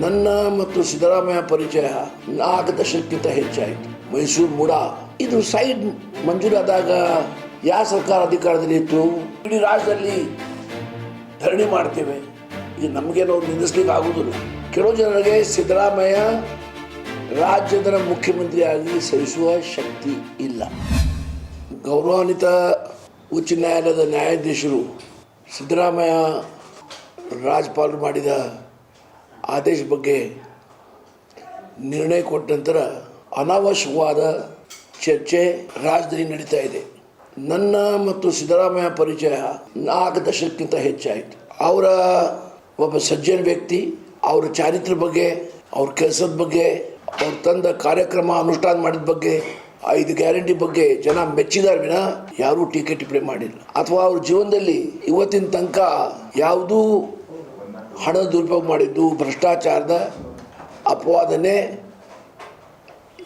ನನ್ನ ಮತ್ತು ಸಿದ್ದರಾಮಯ್ಯ ಪರಿಚಯ ನಾಲ್ಕು ದಶಕ್ಕಿಂತ ಹೆಚ್ಚಾಯಿತು. ಮೈಸೂರು ಮೂಡ ಇದು ಸೈಡ್ ಮಂಜೂರಾದಾಗ ಯಾವ ಸರ್ಕಾರ ಅಧಿಕಾರದಲ್ಲಿ ಇತ್ತು? ಇಡೀ ರಾಜ್ಯದಲ್ಲಿ ಧರಣಿ ಮಾಡ್ತೇವೆ. ಇದು ನಮಗೇನೋ ನಿಲ್ಲಿಸ್ಲಿಕ್ಕೆ ಆಗುವುದಿಲ್ಲ ಕೆಲವು ಜನರಿಗೆ ಸಿದ್ದರಾಮಯ್ಯ ರಾಜ್ಯದ ಮುಖ್ಯಮಂತ್ರಿಯಾಗಿ ಸಹಿಸುವ ಶಕ್ತಿ ಇಲ್ಲ. ಗೌರವಾನ್ವಿತ ಉಚ್ಚ ನ್ಯಾಯಾಲಯದ ನ್ಯಾಯಾಧೀಶರು ಸಿದ್ದರಾಮಯ್ಯ ರಾಜ್ಯಪಾಲರು ಮಾಡಿದ ಆದೇಶ ಬಗ್ಗೆ ನಿರ್ಣಯ ಕೊಟ್ಟ ನಂತರ ಅನಾವಶ್ಯಕವಾದ ಚರ್ಚೆ ರಾಜ್ಯದಲ್ಲಿ ನಡೀತಾ ಇದೆ. ನನ್ನ ಮತ್ತು ಸಿದ್ದರಾಮಯ್ಯ ಪರಿಚಯ ನಾಲ್ಕು ದಶಕಕ್ಕಿಂತ ಹೆಚ್ಚಾಯಿತು. ಅವರ ಒಬ್ಬ ಸಜ್ಜನ ವ್ಯಕ್ತಿ, ಅವರ ಚಾರಿತ್ರ ಬಗ್ಗೆ, ಅವ್ರ ಕೆಲಸದ ಬಗ್ಗೆ, ಅವ್ರು ತಂದ ಕಾರ್ಯಕ್ರಮ ಅನುಷ್ಠಾನ ಮಾಡಿದ ಬಗ್ಗೆ, ಐದು ಗ್ಯಾರಂಟಿ ಬಗ್ಗೆ ಜನ ಮೆಚ್ಚಿದಾರೆ ವಿನ ಯಾರೂ ಟೀಕೆ ಟಿಪ್ಪಣಿ ಮಾಡಿಲ್ಲ. ಅಥವಾ ಅವ್ರ ಜೀವನದಲ್ಲಿ ಇವತ್ತಿನ ತನಕ ಯಾವುದೂ ಹಣ ದುರುಪಯೋಗ ಮಾಡಿದ್ದು ಭ್ರಷ್ಟಾಚಾರದ ಅಪವಾದನೆ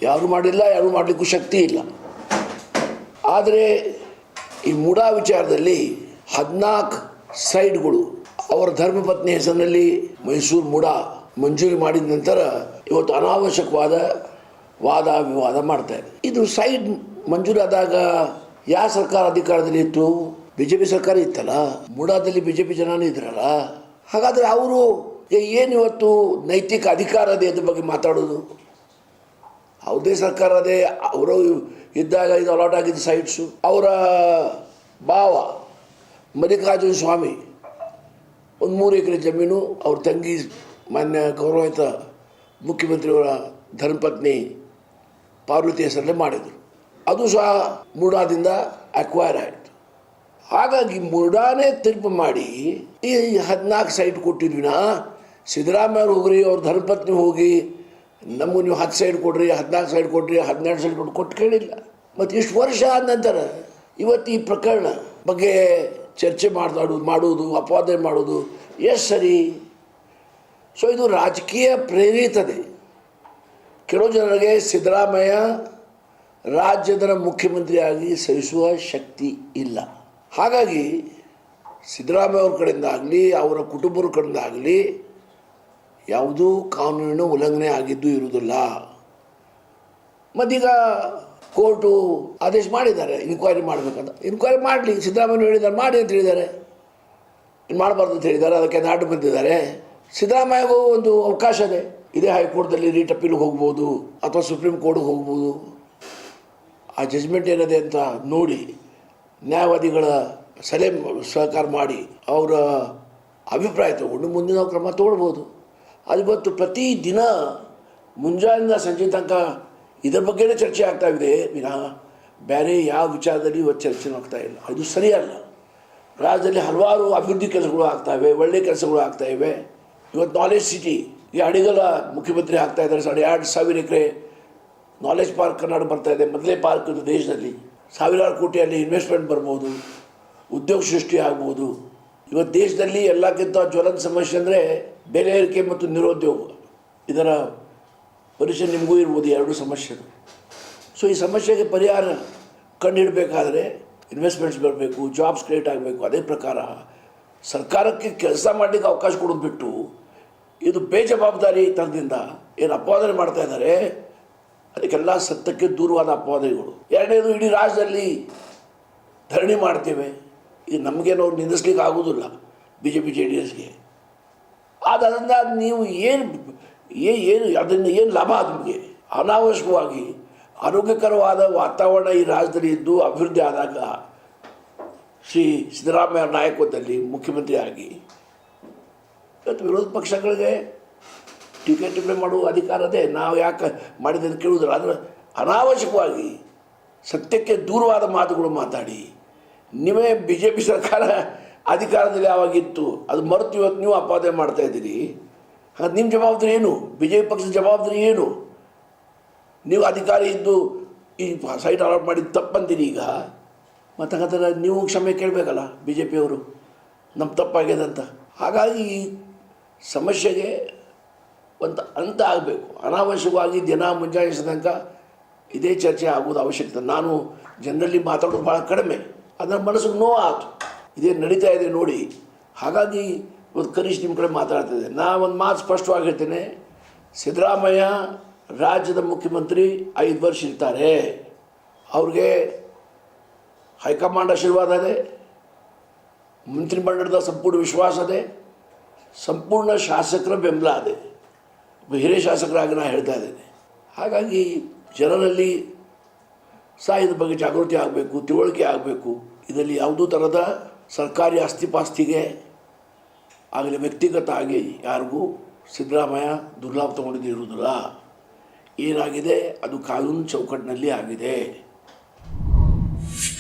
ಯಾರು ಮಾಡಿಲ್ಲ, ಯಾರು ಮಾಡಲಿಕ್ಕೂ ಶಕ್ತಿ ಇಲ್ಲ. ಆದರೆ ಈ ಮುಡಾ ವಿಚಾರದಲ್ಲಿ ಹದಿನಾಲ್ಕು ಸೈಡ್ಗಳು ಅವರ ಧರ್ಮಪತ್ನಿ ಹೆಸರಿನಲ್ಲಿ ಮೈಸೂರು ಮುಡಾ ಮಂಜೂರಿ ಮಾಡಿದ ನಂತರ ಇವತ್ತು ಅನಾವಶ್ಯಕವಾದ ವಾದ ವಿವಾದ ಮಾಡ್ತಾ ಇದೆ ಇದು ಸೈಡ್ ಮಂಜೂರಾದಾಗ ಯಾವ ಸರ್ಕಾರ ಅಧಿಕಾರದಲ್ಲಿ ಇತ್ತು? ಬಿ ಜೆ ಪಿ ಸರ್ಕಾರ ಇತ್ತಲ್ಲ? ಮುಡಾದಲ್ಲಿ ಬಿ ಜೆ ಪಿ ಜನನೂ ಇದ್ರಲ್ಲ? ಹಾಗಾದರೆ ಅವರು ಏನು ಇವತ್ತು ನೈತಿಕ ಅಧಿಕಾರ ಅದೇ ಅದ್ರ ಬಗ್ಗೆ ಮಾತಾಡೋದು? ಅವ್ರದೇ ಸರ್ಕಾರ ಅದೇ, ಅವರು ಇದ್ದಾಗ ಇದು ಅಲಾಟ್ ಆಗಿದ್ದ ಸೈಟ್ಸು ಅವರ ಭಾವ ಮಲ್ಲಿಕಾರ್ಜುನ ಸ್ವಾಮಿ, ಒಂದು ಮೂರು ಎಕರೆ ಜಮೀನು, ಅವ್ರ ತಂಗಿ ಮಾನ್ಯ ಗೌರವಿತ ಮುಖ್ಯಮಂತ್ರಿಯವರ ಧರ್ಮಪತ್ನಿ ಪಾರ್ವತಿ ಹೆಸರಲ್ಲೇ ಮಾಡಿದರು. ಅದು ಸಹ ಮೂಡಾದಿಂದ ಅಕ್ವೈರ್ ಆಯಿತು. ಹಾಗಾಗಿ ಮುರ್ಡಾನೇ ತೀರ್ಪು ಮಾಡಿ ಈ ಹದಿನಾಲ್ಕು ಸೈಟ್ ಕೊಟ್ಟಿದ್ವಿನ ಸಿದ್ದರಾಮಯ್ಯ ಹೋಗ್ರಿ, ಅವ್ರ ಧರ್ಮಪತ್ನಿ ಹೋಗಿ, ನಮಗೂ ನೀವು ಹತ್ತು ಸೈಡ್ ಕೊಡ್ರಿ, ಹದಿನಾಲ್ಕು ಸೈಡ್ ಕೊಡ್ರಿ ಹದಿನೆಂಟು ಸೈಡ್ ಕೊಟ್ಟು ಕೊಟ್ಟು ಕೇಳಿಲ್ಲ ಮತ್ತು ಇಷ್ಟು ವರ್ಷ ಆದ ನಂತರ ಇವತ್ತು ಈ ಪ್ರಕರಣ ಬಗ್ಗೆ ಚರ್ಚೆ ಮಾತಾಡೋದು ಮಾಡುವುದು ಅಪವಾದ ಮಾಡೋದು, ಎಷ್ಟು ಸರಿ? ಸೊ ಇದು ರಾಜಕೀಯ ಪ್ರೇರಿತದೆ ಕೆಲವು ಜನರಿಗೆ ಸಿದ್ದರಾಮಯ್ಯ ರಾಜ್ಯದ ಮುಖ್ಯಮಂತ್ರಿಯಾಗಿ ಸಹಿಸುವ ಶಕ್ತಿ ಇಲ್ಲ. ಹಾಗಾಗಿ ಸಿದ್ದರಾಮಯ್ಯ ಅವ್ರ ಕಡೆಯಿಂದ ಆಗಲಿ, ಅವರ ಕುಟುಂಬರ ಕಡೆಯಿಂದ ಆಗಲಿ, ಯಾವುದೂ ಕಾನೂನಿನ ಉಲ್ಲಂಘನೆ ಆಗಿದ್ದು ಇರುವುದಿಲ್ಲ. ಮತ್ತೀಗ ಕೋರ್ಟು ಆದೇಶ ಮಾಡಿದ್ದಾರೆ ಇನ್ಕ್ವೈರಿ ಮಾಡಬೇಕಂತ. ಇನ್ಕ್ವೈರಿ ಮಾಡಲಿ, ಸಿದ್ದರಾಮಯ್ಯ ಹೇಳಿದ್ದಾರೆ, ಮಾಡಿ ಅಂತ ಹೇಳಿದ್ದಾರೆ. ಇನ್ನು ಮಾಡಬಾರ್ದು ಅಂತ ಹೇಳಿದ್ದಾರೆ, ಅದಕ್ಕೆ ನಾಡು ಬಂದಿದ್ದಾರೆ. ಸಿದ್ದರಾಮಯ್ಯಗೂ ಒಂದು ಅವಕಾಶ ಇದೆ. ಇದೇ ಹೈಕೋರ್ಟ್ದಲ್ಲಿ ರೀಟ್ ಅಪೀಲ್ಗೆ ಹೋಗ್ಬೋದು, ಅಥವಾ ಸುಪ್ರೀಂ ಕೋರ್ಟ್ಗೆ ಹೋಗ್ಬೋದು. ಆ ಜಜ್ಮೆಂಟ್ ಏನಿದೆ ಅಂತ ನೋಡಿ ನ್ಯಾಯವಾದಿಗಳ ಸಲಹೆ ಸಹಕಾರ ಮಾಡಿ ಅವರ ಅಭಿಪ್ರಾಯ ತಗೊಂಡು ಮುಂದಿನ ಕ್ರಮ ತಗೊಳ್ಬೋದು. ಅದು ಇವತ್ತು ಪ್ರತಿ ದಿನ ಮುಂಜಾನೆಯಿಂದ ಸಂಜೆ ತನಕ ಇದರ ಬಗ್ಗೆನೇ ಚರ್ಚೆ ಆಗ್ತಾ ಇದೆ. ವಿನಃ, ಬೇರೆ ಯಾವ ವಿಚಾರದಲ್ಲಿ ಇವತ್ತು ಚರ್ಚೆ ಆಗ್ತಾ ಇಲ್ಲ. ಇದು ಸರಿಯಲ್ಲ. ರಾಜ್ಯದಲ್ಲಿ ಹಲವಾರು ಅಭಿವೃದ್ಧಿ ಕೆಲಸಗಳು ಆಗ್ತಾಯಿವೆ ಒಳ್ಳೆಯ ಕೆಲಸಗಳು ಆಗ್ತಾಯಿವೆ ಇವೆ. ಇವತ್ತು ನಾಲೆಜ್ ಸಿಟಿ ಈ ಅಡಿಗಲ ಮುಖ್ಯಮಂತ್ರಿ ಆಗ್ತಾ ಇದ್ದಾರೆ. ಸಾಡೆ ಎರಡು ಸಾವಿರ ಎಕರೆ ನಾಲೆಜ್ ಪಾರ್ಕ್ ಕನ್ನಡ ಬರ್ತಾ ಇದೆ. ಮೊದಲೇ ಪಾರ್ಕ್ ಇದು ದೇಶದಲ್ಲಿ. ಸಾವಿರಾರು ಕೋಟಿಯಲ್ಲಿ ಇನ್ವೆಸ್ಟ್ಮೆಂಟ್ ಬರ್ಬೋದು, ಉದ್ಯೋಗ ಸೃಷ್ಟಿ ಆಗ್ಬೋದು. ಇವತ್ತು ದೇಶದಲ್ಲಿ ಎಲ್ಲಕ್ಕಿಂತ ಜ್ವಲಂತ ಸಮಸ್ಯೆ ಅಂದರೆ ಬೆಲೆ ಏರಿಕೆ ಮತ್ತು ನಿರುದ್ಯೋಗ. ಇದರ ಪರಿಚಯ ನಿಮಗೂ ಇರ್ಬೋದು ಎರಡು ಸಮಸ್ಯೆಗಳು. ಸೊ ಈ ಸಮಸ್ಯೆಗೆ ಪರಿಹಾರ ಕಂಡುಹಿಡಬೇಕಾದ್ರೆ ಇನ್ವೆಸ್ಟ್ಮೆಂಟ್ಸ್ ಬರಬೇಕು ಜಾಬ್ಸ್ ಕ್ರಿಯೇಟ್ ಆಗಬೇಕು. ಅದೇ ಪ್ರಕಾರ ಸರ್ಕಾರಕ್ಕೆ ಕೆಲಸ ಮಾಡಲಿಕ್ಕೆ ಅವಕಾಶ ಕೊಡೋದು ಬಿಟ್ಟು, ಇದು ಬೇಜವಾಬ್ದಾರಿ ತನದಿಂದ ಏನು ಅಪಾದನೆ ಮಾಡ್ತಾ ಇದ್ದಾರೆ ಅದಕ್ಕೆಲ್ಲ ಸತ್ಯಕ್ಕೆ ದೂರವಾದ ಅಪವಾದಗಳು. ಎರಡನೇದು ಇಡೀ ರಾಜ್ಯದಲ್ಲಿ ಧರಣಿ ಮಾಡ್ತೇವೆ. ಇದು ನಮಗೇನೋ ನಿಂದಿಸ್ಲಿಕ್ಕೆ ಆಗೋದಿಲ್ಲ B J P J D ಎಸ್ಗೆ. ಆದ್ದರಿಂದ ನೀವು ಏನು ಏನು ಅದರಿಂದ ಏನು ಲಾಭ ನಿಮಗೆ? ಅನಾವಶ್ಯಕವಾಗಿ ಆರೋಗ್ಯಕರವಾದ ವಾತಾವರಣ ಈ ರಾಜ್ಯದಲ್ಲಿ ಇದ್ದು ಅಭಿವೃದ್ಧಿ ಆದಾಗ ಶ್ರೀ ಸಿದ್ದರಾಮಯ್ಯ ನಾಯಕತ್ವದಲ್ಲಿ ಮುಖ್ಯಮಂತ್ರಿಯಾಗಿ ಇವತ್ತು ವಿರೋಧ ಪಕ್ಷಗಳಿಗೆ ಟೀಕೆ ಟಿಪ್ಪಣಿ ಮಾಡುವ ಅಧಿಕಾರ ಅದೇ. ನಾವು ಯಾಕೆ ಮಾಡಿದೆ ಅಂತ ಕೇಳುವುದಿಲ್ಲ. ಆದರೆ ಅನಾವಶ್ಯಕವಾಗಿ ಸತ್ಯಕ್ಕೆ ದೂರವಾದ ಮಾತುಗಳು ಮಾತಾಡಿ. ನೀವೇ ಬಿ ಜೆ ಪಿ ಸರ್ಕಾರ ಅಧಿಕಾರದಲ್ಲಿ ಯಾವಾಗಿತ್ತು? ಅದು ಮರೆತು ಇವತ್ತು ನೀವು ಅಪಾದನೆ ಮಾಡ್ತಾ ಇದ್ದೀರಿ. ಹಾಗಾದ್ರೆ ನಿಮ್ಮ ಜವಾಬ್ದಾರಿ ಏನು? ಬಿ ಜೆ ಪಿ ಪಕ್ಷದ ಜವಾಬ್ದಾರಿ ಏನು? ನೀವು ಅಧಿಕಾರಿ ಇದ್ದು ಈ ಸೈಟ್ ಅಲಾಟ್ ಮಾಡಿದ್ದು ತಪ್ಪಂತೀರಿ ಈಗ? ಮತ್ತು ಹಾಗಾದ್ರೆ ನೀವು ಕ್ಷಮೆ ಕೇಳಬೇಕಲ್ಲ ಬಿ ಜೆ ಪಿಯವರು ನಮ್ಮ ತಪ್ಪಾಗಿದೆ ಅಂತ. ಹಾಗಾಗಿ ಸಮಸ್ಯೆಗೆ ಒಂದು ಅಂತ ಆಗಬೇಕು. ಅನಾವಶ್ಯಕವಾಗಿ ದಿನ ಮುಂಜಾನೆ ಇದೇ ಚರ್ಚೆ ಆಗೋದು ಅವಶ್ಯಕತೆ. ನಾನು ಜನರಲ್ಲಿ ಮಾತಾಡೋದು ಭಾಳ ಕಡಿಮೆ. ಅದರ ಮನಸ್ಸಿಗೆ ನೋವು ಆಯ್ತು ಇದೇ ನಡೀತಾ ಇದೆ ನೋಡಿ. ಹಾಗಾಗಿ ಇವತ್ತು ಕನಿಷ್ಠ ನಿಮ್ಮ ಕಡೆ ಮಾತಾಡ್ತಿದ್ದೆ ನಾನು ಒಂದು ಮಾತು ಸ್ಪಷ್ಟವಾಗಿ ಹೇಳ್ತೇನೆ. ಸಿದ್ದರಾಮಯ್ಯ ರಾಜ್ಯದ ಮುಖ್ಯಮಂತ್ರಿ ಐದು ವರ್ಷ ಇರ್ತಾರೆ. ಅವ್ರಿಗೆ ಹೈಕಮಾಂಡ್ ಆಶೀರ್ವಾದ ಇದೆ. ಮಂತ್ರಿಮಂಡಲದ ಸಂಪೂರ್ಣ ವಿಶ್ವಾಸ ಇದೆ. ಸಂಪೂರ್ಣ ಶಾಸಕರ ಬೆಂಬಲ ಇದೆ. ಹಿರಿಯ ಶಾಸಕರಾಗಿ ನಾನು ಹೇಳ್ತಾ ಇದ್ದೇನೆ. ಹಾಗಾಗಿ ಜನರಲ್ಲಿ ಸಾಹಿತ್ಯದ ಬಗ್ಗೆ ಜಾಗೃತಿ ಆಗಬೇಕು, ತಿಳುವಳಿಕೆ ಆಗಬೇಕು. ಇದರಲ್ಲಿ ಯಾವುದೂ ಥರದ ಸರ್ಕಾರಿ ಆಸ್ತಿಪಾಸ್ತಿಗೆ ಆಗಲಿ, ವ್ಯಕ್ತಿಗತ ಆಗಿ ಯಾರಿಗೂ ಸಿದ್ದರಾಮಯ್ಯ ದುರ್ಲಾಭ ತಗೊಂಡಿದ್ದು ಇರುವುದಿಲ್ಲ. ಏನಾಗಿದೆ? ಅದು ಕಾನೂನು ಚೌಕಟ್ಟಿನಲ್ಲಿ ಆಗಿದೆ.